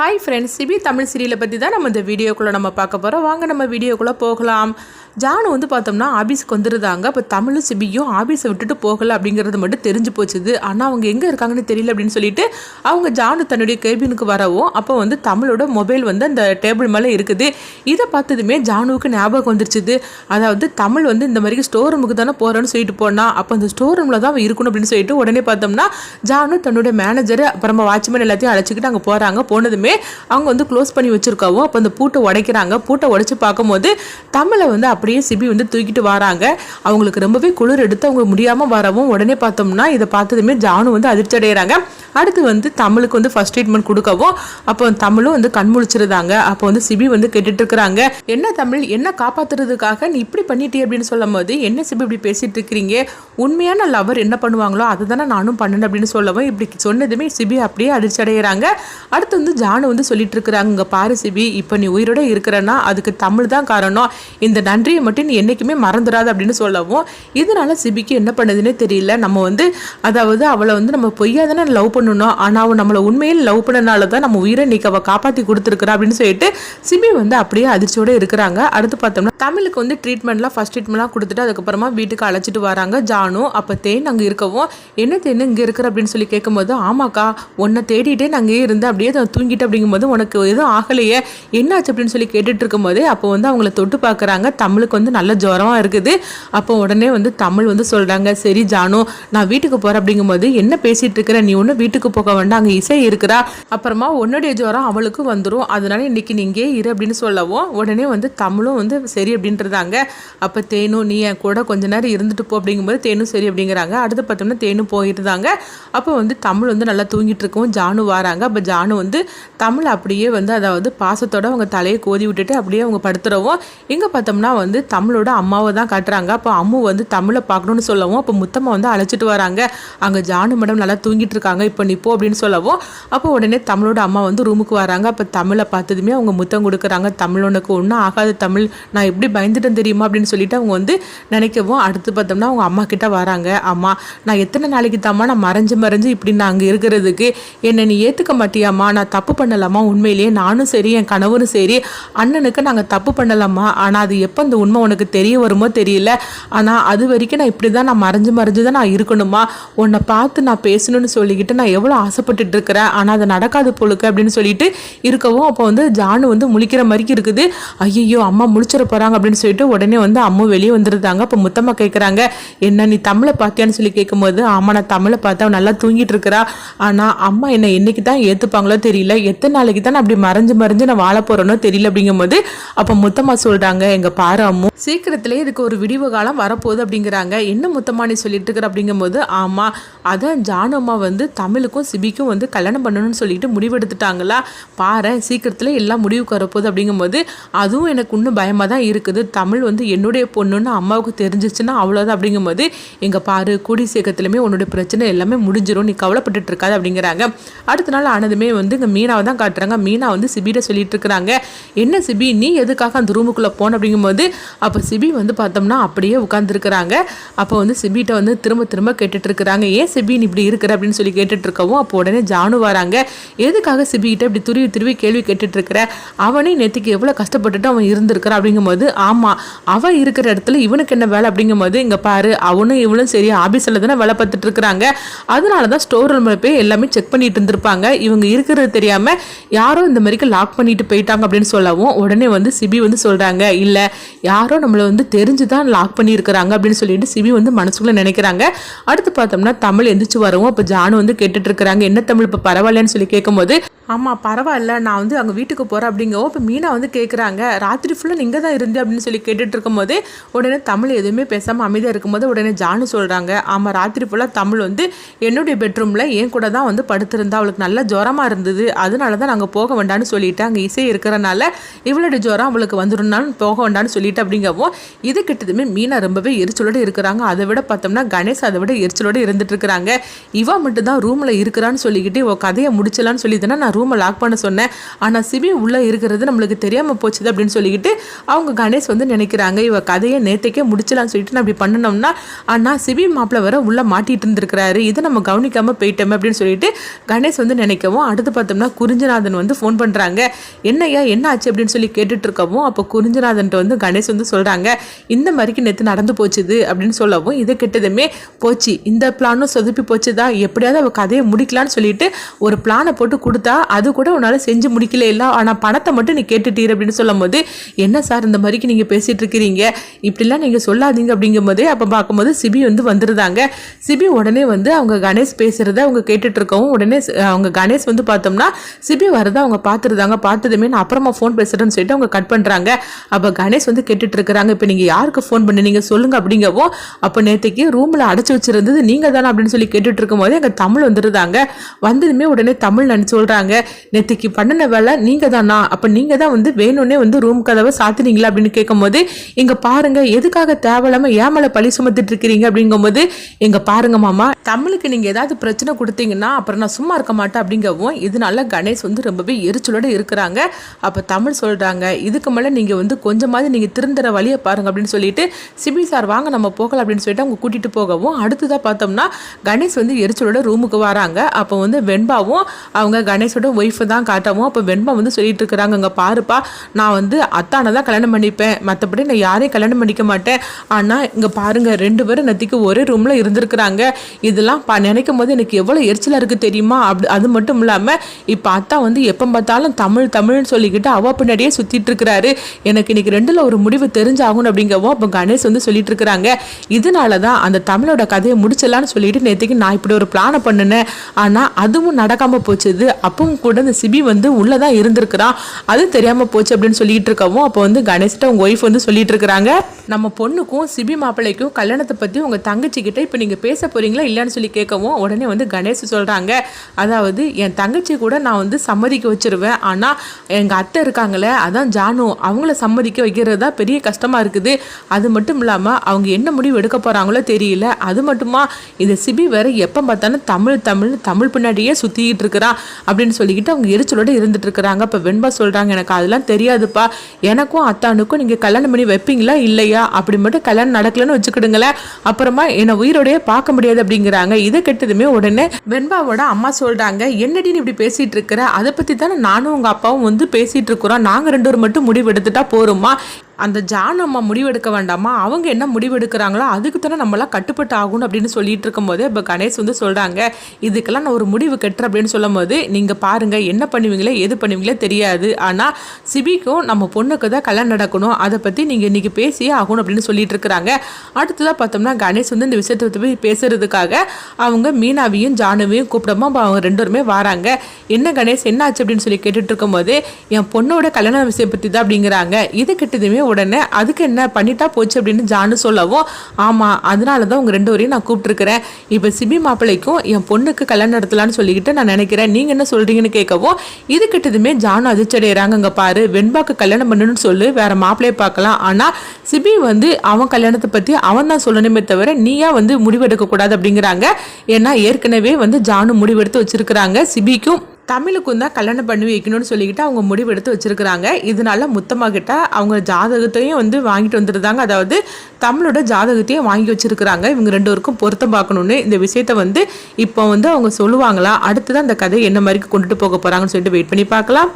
Hi friends CP Tamil சீரியலை பற்றி தான் நம்ம இந்த வீடியோக்குள்ளே நம்ம பார்க்க போகிறோம் வாங்க நம்ம வீடியோக்குள்ளே போகலாம். ஜானு வந்து பார்த்தோம்னா ஆஃபீஸ்க்கு வந்துருந்தாங்க அப்போ தமிழும் சிபியும் ஆஃபீஸை விட்டுட்டு போகலை அப்படிங்கிறது மட்டும் தெரிஞ்சு போச்சுது. ஆனால் அவங்க எங்கே இருக்காங்கன்னு தெரியல அப்படின்னு சொல்லிட்டு அவங்க ஜானு தன்னுடைய கேபினுக்கு வரவும் அப்போ வந்து தமிழோட மொபைல் வந்து அந்த டேபிள் மேலே இருக்குது. இதை பார்த்ததுமே ஜானுவுக்கு ஞாபகம் வந்துருச்சுது. அதாவது தமிழ் வந்து இந்த மாதிரி ஸ்டோர் ரூமுக்கு தானே போகிறேன்னு சொல்லிட்டு போனா அப்போ அந்த ஸ்டோர் ரூமில் தான் அவன் இருக்கணும் அப்படின்னு சொல்லிட்டு உடனே பார்த்தோம்னா ஜானு தன்னுடைய மேனேஜர் அப்புறமா வாட்ச்மேன் எல்லாத்தையும் அழைச்சிக்கிட்டு அங்கே போகிறாங்க போனதுமே அவங்க வந்து க்ளோஸ் பண்ணி வச்சுருக்காவோ அப்போ அந்த பூட்டை உடைக்கிறாங்க. பூட்டை உடைச்சி பார்க்கும்போது தமிழை வந்து அப்படியே சிபி வந்து தூக்கிட்டு வராங்க. அவங்களுக்கு ரொம்பவே குளிர் எடுத்து அவங்க முடியாமல் வரவும் உடனே பார்த்தோம்னா இதை பார்த்ததுமே ஜானு வந்து அதிர்ச்சி அடைகிறாங்க அடுத்து வந்து தமிழுக்கு வந்து ஃபர்ஸ்ட் ட்ரீட்மெண்ட் கொடுக்கவும் அப்போ தமிழும் வந்து கண் முழிச்சிருந்தாங்க. அப்போ வந்து சிபி வந்து கேட்டுட்டு இருக்கிறாங்க. என்ன தமிழ்? என்ன காப்பாத்துறதுக்காக நீ இப்படி பண்ணிட்டே அப்படின்னு சொல்லும் போது என்ன சிபி இப்படி பேசிட்டு இருக்கிறீங்க? உண்மையான லவர் என்ன பண்ணுவாங்களோ அதை தானே நானும் பண்ணணும் அப்படின்னு சொல்லவும் இப்படி சொன்னதுமே சிபி அப்படியே அதிர்ச்சி அடைகிறாங்க அடுத்து வந்து ஜானு வந்து சொல்லிட்டு இருக்கிறாங்க இங்கே பாரு சிபி இப்போ நீ உயிரோட இருக்கிறன்னா அதுக்கு தமிழ் தான் காரணம். இந்த நன்றி நன்றியை மட்டும் நீ என்றைக்குமே மறந்துடாது அப்படின்னு சொல்லவும் இதனால சிபிக்கு என்ன பண்ணுதுன்னே தெரியல. நம்ம வந்து அதாவது அவளை வந்து நம்ம பொய்யா தானே லவ் பண்ணணும். ஆனால் அவன் நம்மளை உண்மையில் லவ் பண்ணனால தான் நம்ம உயிரை நீக்க அவள் காப்பாற்றி கொடுத்துருக்குறா அப்படின்னு சொல்லிட்டு சிபி வந்து அப்படியே அதிர்ச்சியோட இருக்கிறாங்க. அடுத்து பார்த்தோம்னா தமிழுக்கு வந்து ட்ரீட்மெண்ட்லாம் ஃபஸ்ட் ட்ரீட்மெண்ட்லாம் கொடுத்துட்டு அதுக்கப்புறமா வீட்டுக்கு அழைச்சிட்டு வராங்க. ஜானு அப்போ தேன் அங்கே இருக்கவும் என்ன தேன் இங்கே இருக்கிற? அப்படின்னு சொல்லி கேட்கும்போது ஆமாக்கா உன்னை தேடிட்டே நான் அங்கேயே இருந்தேன். அப்படியே அதை தூங்கிட்டு அப்படிங்கும்போது உனக்கு எதுவும் ஆகலையே. என்னாச்சு? அப்படின்னு சொல்லி கேட்டுட்டு இருக்கும்போது அப்போ வந்து அவங்கள தொட்டு பார்க்குறாங்க தமிழ் தமிழுக்கு வந்து நல்ல ஜுரமாக இருக்குது. அப்போ உடனே வந்து தமிழ் வந்து சொல்கிறாங்க சரி ஜானு நான் வீட்டுக்கு போகிறேன் அப்படிங்கும்போது என்ன பேசிகிட்டு இருக்கிற? நீ ஒன்றும் வீட்டுக்கு போக வேண்டாம் அங்கே இசை இருக்கிறா அப்புறமா உன்னுடைய ஜுரம் அவளுக்கும் வந்துடும் அதனால இன்றைக்கி நீங்கள் இரு அப்படின்னு சொல்லவும் உடனே வந்து தமிழும் வந்து சரி அப்படின்றதாங்க. அப்போ தேனும் நீ என் கூட கொஞ்ச நேரம் இருந்துட்டு போ அப்படிங்கும்போது தேனும் சரி அப்படிங்கிறாங்க. அடுத்து பார்த்தோம்னா தேனும் போயிருந்தாங்க அப்போ வந்து தமிழ் வந்து நல்லா தூங்கிட்டு இருக்கவும் ஜானு வராங்க. அப்போ ஜானு வந்து தமிழ் அப்படியே வந்து அதாவது பாசத்தோட அவங்க தலையை கோதி விட்டுட்டு அப்படியே அவங்க படுத்துறவும் இங்கே பார்த்தோம்னா வந்து வந்து தமிழோட அம்மாவை தான் காட்டுறாங்க. அப்போ அம்மு வந்து தமிழை பார்க்கணும்னு சொல்லவும் அப்போ முத்தம்மா வந்து அழைச்சிட்டு வராங்க. அங்கே ஜானு மேடம் நல்லா தூங்கிட்டு இருக்காங்க. இப்போ நிப்போ அப்படின்னு சொல்லவும் அப்போ உடனே தமிழோட அம்மா வந்து ரூமுக்கு வராங்க. அப்போ தமிழை பார்த்ததுமே அவங்க முத்தம் கொடுக்குறாங்க. தமிழ் உனக்கு ஒன்றும் ஆகாத தமிழ் நான் எப்படி பயந்துட்டேன் தெரியுமா அப்படின்னு சொல்லிட்டு அவங்க வந்து நினைக்கவும் அடுத்து பார்த்தோம்னா அவங்க அம்மா கிட்ட வராங்க. அம்மா நான் எத்தனை நாளைக்கு தாம்மா நான் மறைஞ்சு மறைஞ்சு இப்படி நான் அங்கே இருக்கிறதுக்கு? என்னை நீ ஏற்றுக்க மாட்டியாம்மா. நான் தப்பு பண்ணலாமா? உண்மையிலேயே நானும் சரி என் கணவரும் சரி. அண்ணனுக்கு நாங்கள் தப்பு பண்ணலாமா? ஆனால் அது எப்போ அந்த உண்மை உனக்கு தெரிய வருமோ தெரியல. ஆனால் அது வரைக்கும் நான் இப்படி தான் நான் மறைஞ்சு மறைஞ்சு தான் நான் இருக்கணுமா? உன்னை பார்த்து நான் பேசணும்னு சொல்லிக்கிட்டு நான் எவ்வளோ ஆசைப்பட்டுட்டு இருக்கிறேன். ஆனால் அது நடக்காது போலுக்கு அப்படின்னு சொல்லிட்டு இருக்கவும் அப்போ வந்து ஜானு வந்து முழிக்கிற மாதிரிக்கு இருக்குது. ஐயோ அம்மா முழிச்சிட போகிறாங்க அப்படின்னு சொல்லிட்டு உடனே வந்து அம்மா வெளியே வந்துருந்தாங்க அப்போ முத்தம்மா கேட்குறாங்க என்ன நீ தமிழை பார்த்தியான்னு சொல்லி கேட்கும்போது ஆமாம் நான் தமிழை பார்த்தா நல்லா தூங்கிட்டு இருக்கிறா. ஆனால் அம்மா என்னை என்னைக்கு தான் ஏற்றுப்பாங்களோ தெரியல. எத்தனை நாளைக்கு தான் அப்படி மறைஞ்சு மறைஞ்சு நான் வாழ போகிறேனோ தெரியல. அப்படிங்கும்போது அப்போ முத்தம்மா சொல்கிறாங்க எங்கள் பாரு அம்மு. சீக்கிரத்திலே இதுக்கு ஒரு விடிவு காலம் வரப்போகுது அப்படிங்கிறாங்க. என்ன முத்தமானி நீ சொல்லிட்டு இருக்கிற அப்படிங்கும்போது ஆமாம் அதான் ஜானு அம்மா வந்து தமிழுக்கும் சிபிக்கும் வந்து கல்யாணம் பண்ணணும்னு சொல்லிட்டு முடிவெடுத்துட்டாங்களா? பாரு சீக்கிரத்தில் எல்லாம் முடிவுக்கு வரப்போகுது அப்படிங்கும்போது அதுவும் எனக்கு இன்னும் பயமாக தான் இருக்குது. தமிழ் வந்து என்னுடைய பொண்ணுன்னு அம்மாவுக்கு தெரிஞ்சிச்சுன்னா அவ்வளோதான் அப்படிங்கும்போது எங்கள் பாரு கூடி சீக்கிரத்துலையுமே உன்னுடைய பிரச்சனை எல்லாமே முடிஞ்சிடும் நீ கவலைப்பட்டுட்டு இருக்காது அப்படிங்கிறாங்க. அடுத்த நாள் ஆனதுமே வந்து இங்கே மீனாவை தான் காட்டுறாங்க. மீனா வந்து சிபியிட சொல்லிட்டு இருக்கிறாங்க. என்ன சிபி நீ எதுக்காக அந்த ரூமுக்குள்ளே போன அப்படிங்கும்போது அப்போ சிபி வந்து பார்த்தோம்னா அப்படியே உட்காந்துருக்குறாங்க அப்போ வந்து சிபிகிட்ட வந்து திரும்ப திரும்ப கேட்டுட்ருக்குறாங்க. ஏன் சிபின் இப்படி இருக்கிற? அப்படின்னு சொல்லி கேட்டுட்ருக்கவும் அப்போ உடனே ஜானு வராங்க. எதுக்காக சிபிகிட்ட இப்படி துருவி துருவி கேள்வி கேட்டுட்டு இருக்கிற அவனே நேற்றுக்கு எவ்வளோ கஷ்டப்பட்டுட்டு அவன் இருந்திருக்கிறான். அப்படிங்கும்போது ஆமாம் அவன் இருக்கிற இடத்துல இவனுக்கு என்ன வேலை? அப்படிங்கும்போது இங்கே பாரு அவனும் இவனும் சரி ஆஃபீஸில் தானே வேலை பார்த்துட்டு இருக்கிறாங்க அதனால தான் ஸ்டோர் ரூமில் போய் எல்லாமே செக் பண்ணிட்டு இருந்திருப்பாங்க. இவங்க இருக்கிறது தெரியாமல் யாரோ இந்த மாதிரிக்கு லாக் பண்ணிட்டு போயிட்டாங்க. அப்படின்னு சொல்லவும் உடனே வந்து சிபி வந்து சொல்கிறாங்க இல்லை யாரோ நம்மளை வந்து தெரிஞ்சு தான் லாக் பண்ணியிருக்கிறாங்க அப்படின்னு சொல்லிட்டு சிவி வந்து மனசுக்குள்ளே நினைக்கிறாங்க. அடுத்து பார்த்தோம்னா தமிழ் எந்திரிச்சு வரவும். அப்போ ஜானு வந்து கேட்டுட்டு இருக்கிறாங்க. என்ன தமிழ்? இப்போ பரவாயில்லன்னு சொல்லி கேட்கும்போது ஆமாம் பரவாயில்ல நான் வந்து அங்கே வீட்டுக்கு போகிறேன் அப்படிங்கவோ இப்போ மீனா வந்து கேட்குறாங்க ராத்திரி ஃபுல்லாக நீங்கள் தான் இருந்து அப்படின்னு சொல்லி கேட்டுட்டு இருக்கும்போது உடனே தமிழ் எதுவுமே பேசாமல் அமைதியாக இருக்கும்போது உடனே ஜானு சொல்கிறாங்க ஆமாம் ராத்திரி ஃபுல்லாக தமிழ் வந்து என்னுடைய பெட்ரூமில் என் கூட தான் வந்து படுத்திருந்தா அவளுக்கு நல்ல ஜுரமாக இருந்தது அதனால தான் நாங்கள் போக வேண்டாம்னு சொல்லிட்டு அங்கே இசை இருக்கிறனால இவளுடைய ஜுரம் அவளுக்கு வந்துடும்னாலும் போக வேண்டாம்னு சொல்லிட்டு அப்படிங்கவோ அப்படிங்கவும் இது கிட்டதுமே மீனா ரொம்பவே எரிச்சலோடு இருக்கிறாங்க. அதை விட பார்த்தோம்னா கணேஷ் அதை விட எரிச்சலோடு இருந்துட்டு இருக்கிறாங்க இவா மட்டும் தான் ரூமில் இருக்கிறான்னு சொல்லிக்கிட்டு கதையை முடிச்சலான்னு சொல்லி தானே நான் ரூமை லாக் பண்ண சொன்னேன். ஆனால் சிபி உள்ளே இருக்கிறது நம்மளுக்கு தெரியாமல் போச்சுது அப்படின்னு சொல்லிக்கிட்டு அவங்க கணேஷ் வந்து நினைக்கிறாங்க இவ கதையை நேற்றுக்கே முடிச்சலான்னு சொல்லிட்டு நான் அப்படி பண்ணணும்னா ஆனால் சிபி மாப்பிள்ள வர உள்ளே மாட்டிகிட்டு இருந்திருக்கிறாரு. இதை நம்ம கவனிக்காமல் போயிட்டோமே அப்படின்னு சொல்லிட்டு கணேஷ் வந்து நினைக்கவும் அடுத்து பார்த்தோம்னா குறிஞ்சநாதன் வந்து ஃபோன் பண்ணுறாங்க என்னய்யா என்ன ஆச்சு? அப்படின்னு சொல்லி கேட்டுட்டு இருக்கவும் அப்போ குறிஞ்சநாதன்ட்டு வந்து கணேஷ் வந்து சொல்கிறாங்க இந்த மாதிரிக்கு நேற்று நடந்து போச்சுது அப்படின்னு சொல்லவும் இதை கெட்டதுமே போச்சு. இந்த பிளானும் சொதுப்பி போச்சுதா? எப்படியாவது அவள் கதையை முடிக்கலான்னு சொல்லிட்டு ஒரு பிளானை போட்டு கொடுத்தா அது கூட உன்னால் செஞ்சு முடிக்கல இல்லை. ஆனால் பணத்தை மட்டும் நீ கேட்டுட்டீர் அப்படின்னு சொல்லும் போது என்ன சார் இந்த மாதிரிக்கு நீங்கள் பேசிகிட்டு இருக்கிறீங்க? இப்படிலாம் நீங்கள் சொல்லாதீங்க. அப்படிங்கும் போதே அப்போ பார்க்கும்போது சிபி வந்து வந்துருந்தாங்க சிபி உடனே வந்து அவங்க கணேஷ் பேசுகிறத அவங்க கேட்டுட்டு இருக்கவும் உடனே அவங்க கணேஷ் வந்து பார்த்தோம்னா சிபி வரதை அவங்க பார்த்துருந்தாங்க பார்த்ததுமே நான் அப்புறமா ஃபோன் பேசுகிறேன்னு சொல்லிட்டு அவங்க கட் பண்ணுறாங்க அப்போ கணேஷ் வந்து கேட்டுட்டு இருக்கிறாங்க இப்போ நீங்கள் யாருக்கு ஃபோன் பண்ணீங்க சொல்லுங்க அப்படிங்கவும் அப்போ நேற்றுக்கு ரூமில் அடைச்சி வச்சுருந்தது நீங்கள் தானே அப்படின்னு சொல்லி கேட்டுட்டு இருக்கும்போது எங்கள் தமிழ் வந்துருந்தாங்க வந்ததுமே உடனே தமிழ் நினச்சி சொல்கிறாங்க நேற்றுக்கு பண்ணின வேலை நீங்கள் தானா அப்போ நீங்கள் தான் வந்து வேணும்னே வந்து ரூம் கதவை சாத்துனீங்களா அப்படின்னு கேட்கும்போது இங்கே பாருங்க எதுக்காக தேவையில்லாமல் ஏன் மேலே பழி சுமத்திட்டு இருக்கிறீங்க அப்படிங்கும்போது இங்கே பாருங்க மாமா தமிழுக்கு நீங்கள் ஏதாவது பிரச்சனை கொடுத்தீங்கன்னா அப்புறம் நான் சும்மா இருக்க மாட்டேன் அப்படிங்கவும் இதனால கணேஷ் வந்து ரொம்பவே எரிச்சலோட இருக்கிறாங்க. அப்போ தமிழ் சொல்கிறாங்க இதுக்கு மேலே நீங்கள் வந்து கொஞ்சமாவது நீங்கள் திருந்துற வழியை பாருங்க அப்படின்னு சொல்லிட்டு சிபி சார் வாங்க நம்ம போகலாம் அப்படின்னு சொல்லிட்டு அவங்க கூட்டிகிட்டு போகவும் அடுத்ததாக பார்த்தோம்னா கணேஷ் வந்து எரிச்சலோட ரூமுக்கு வராங்க. அப்போ வந்து வெண்பாவும் அவங்க கணேஷோட ஒய்ஃபை தான் காட்டவும் அப்போ வெண்பா வந்து சொல்லிட்டு இருக்கிறாங்க. இங்கே பாருப்பா நான் வந்து அத்தானை தான் கல்யாணம் பண்ணிப்பேன். மற்றபடி நான் யாரையும் கல்யாணம் பண்ணிக்க மாட்டேன். ஆனால் இங்கே பாருங்கள் ரெண்டு பேரும் நத்திக்கு ஒரே ரூமில் இருந்திருக்கிறாங்க. இதெல்லாம் பா நினைக்கும் போது எனக்கு எவ்வளோ எரிச்சலாக இருக்குது தெரியுமா? அப்படி அது மட்டும் இல்லாமல் இப்போ அத்தா வந்து எப்போ பார்த்தாலும் தமிழ் தமிழ்னு சொல்லிக்கிட்டு அவ பின்னாடியே சுற்றிட்டு இருக்கிறாரு. எனக்கு இன்னைக்கு ரெண்டில் ஒரு முடிவு தெரிஞ்சாகணும் அப்படிங்கவும் அப்போ கணேஷ் வந்து சொல்லிட்டு இருக்கிறாங்க. இதனால தான் அந்த தமிழோட கதையை முடிச்சிடலான்னு சொல்லிட்டு நேற்றுக்கு நான் இப்படி ஒரு பிளானை பண்ணினேன். ஆனால் அதுவும் நடக்காமல் போச்சுது. அப்பவும் கூட இந்த சிபி வந்து உள்ளே தான் இருந்திருக்கிறான் அது தெரியாமல் போச்சு அப்படின்னு சொல்லிட்டு இருக்கவும் அப்போ வந்து கணேஷ்கிட்ட உங்கள் ஒய்ஃப் வந்து சொல்லிட்டு இருக்கிறாங்க. நம்ம பொண்ணுக்கும் சிபி மாப்பிள்ளைக்கும் கல்யாணத்தை பற்றி உங்கள் தங்கச்சிக்கிட்ட இப்போ நீங்கள் பேச போறீங்களா இல்லைன்னு சொல்லி கேட்கவும் உடனே வந்து கணேஷ் சொல்கிறாங்க அதாவது என் தங்கச்சி கூட நான் வந்து சம்மதிக்க வச்சிருவேன். ஆனால் எங்கள் அத்தை இருக்காங்களே அதான் ஜானு. அவங்கள சம்மதிக்க வைக்கிறது தான் பெரிய கஷ்டமாக இருக்குது. அது மட்டும் இல்லாமல் அவங்க என்ன முடிவு எடுக்க போகிறாங்களோ தெரியல. அது மட்டுமா இந்த சிபி வேற எப்போ பார்த்தாலும் தமிழ் தமிழ் தமிழ் பின்னாடியே சுற்றிக்கிட்டு இருக்கிறான் அப்படின்னு சொல்லிக்கிட்டு அவங்க எரிச்சலோட இருந்துட்டு இருக்கிறாங்க இப்போ வெண்பா சொல்கிறாங்க எனக்கு அதெல்லாம் தெரியாதுப்பா. எனக்கும் அத்தானுக்கும் நீங்கள் கல்யாணம் பண்ணி வைப்பீங்களா இல்லையா? அப்படி மட்டும் கல்யாணம் நடக்கலன்னு வச்சுக்கிடுங்களேன். அப்புறமா என்னை உயிரோடையே பார்க்க முடியாது அப்படிங்கிறாங்க. இதை கெட்டதுமே உடனே வெண்பாவோட அம்மா சொல்கிறாங்க என்னடின்னு இப்படி பேசிகிட்டு இருக்கிற அதை பற்றி தானே நானும் உங்கள் அப்பாவும் வந்து பேசிகிட்டு இருக்கிறோம் நாங்கள் ரெண்டு பேரும் மட்டும் முடிவு எடுத்துட்டா போகிறோமா அந்த ஜான் அம்மா முடிவெடுக்க வேண்டாமா? அவங்க என்ன முடிவெடுக்கிறாங்களோ அதுக்கு தானே நம்மளாம் கட்டுப்பட்டு ஆகணும் அப்படின்னு சொல்லிட்டு இருக்கும்போது இப்போ கணேஷ் வந்து சொல்கிறாங்க இதுக்கெல்லாம் நான் ஒரு முடிவு கட்டுறேன் அப்படின்னு சொல்லும் போது நீங்கள் பாருங்கள் என்ன பண்ணுவீங்களே எது பண்ணுவீங்களே தெரியாது. ஆனால் சிபிக்கும் நம்ம பொண்ணுக்கு தான் கல்யாணம் நடக்கணும். அதை பற்றி நீங்கள் இன்றைக்கி பேசியே ஆகணும் அப்படின்னு சொல்லிட்டு இருக்கிறாங்க. அடுத்ததாக பார்த்தோம்னா கணேஷ் வந்து இந்த விஷயத்தை போய் பேசுறதுக்காக அவங்க மீனாவையும் ஜானுவையும் கூப்பிடாம அவங்க ரெண்டு பேருமே வராங்க. என்ன கணேஷ் என்ன ஆச்சு அப்படின்னு சொல்லி கேட்டுட்டு இருக்கும்போது என் பொண்ணோட கல்யாண விஷயம் பற்றி தான் அப்படிங்கிறாங்க. இது கிட்டதுமே உடனே அதுக்கு என்ன? பண்ணிட்டா போச்சு அப்படின்னு ஜானு சொல்லவும் ஆமாம் அதனால தான் உங்கள் ரெண்டு வரையும் நான் கூப்பிட்டுருக்கிறேன். இப்போ சிபி மாப்பிள்ளைக்கும் என் பொண்ணுக்கு கல்யாணம் நடத்தலாம்னு சொல்லிக்கிட்டு நான் நினைக்கிறேன். நீங்கள் என்ன சொல்கிறீங்கன்னு கேட்கவும் இது கிட்டதுமே ஜானு அதிர்ச்சடைகிறாங்க இங்கே பாரு. வெண்பாக்கு கல்யாணம் பண்ணணும்னு சொல்லு வேற மாப்பிள்ளையை பார்க்கலாம். ஆனால் சிபி வந்து அவன் கல்யாணத்தை பற்றி அவன் தான் சொல்லணுமே தவிர நீயா வந்து முடிவெடுக்கக்கூடாது அப்படிங்கிறாங்க. ஏன்னா ஏற்கனவே வந்து ஜானு முடிவெடுத்து வச்சிருக்கிறாங்க. சிபிக்கும் தமிழுக்கும் தான் கல்யாணம் பண்ணி வைக்கணும்னு சொல்லிக்கிட்டு அவங்க முடிவு எடுத்து வச்சுருக்கிறாங்க. இதனால முத்தமாக கிட்ட அவங்க ஜாதகத்தையும் வந்து வாங்கிட்டு வந்துருந்தாங்க அதாவது தமிழோட ஜாதகத்தையும் வாங்கி வச்சுருக்கிறாங்க. இவங்க ரெண்டு பேருக்கும் பொருத்தம் பார்க்கணுன்னு இந்த விஷயத்த வந்து இப்போ வந்து அவங்க சொல்லுவாங்களா? அடுத்ததான் அந்த கதை என்ன மாதிரி கொண்டுட்டு போக போகிறாங்கன்னு சொல்லிட்டு வெயிட் பண்ணி பார்க்கலாம்.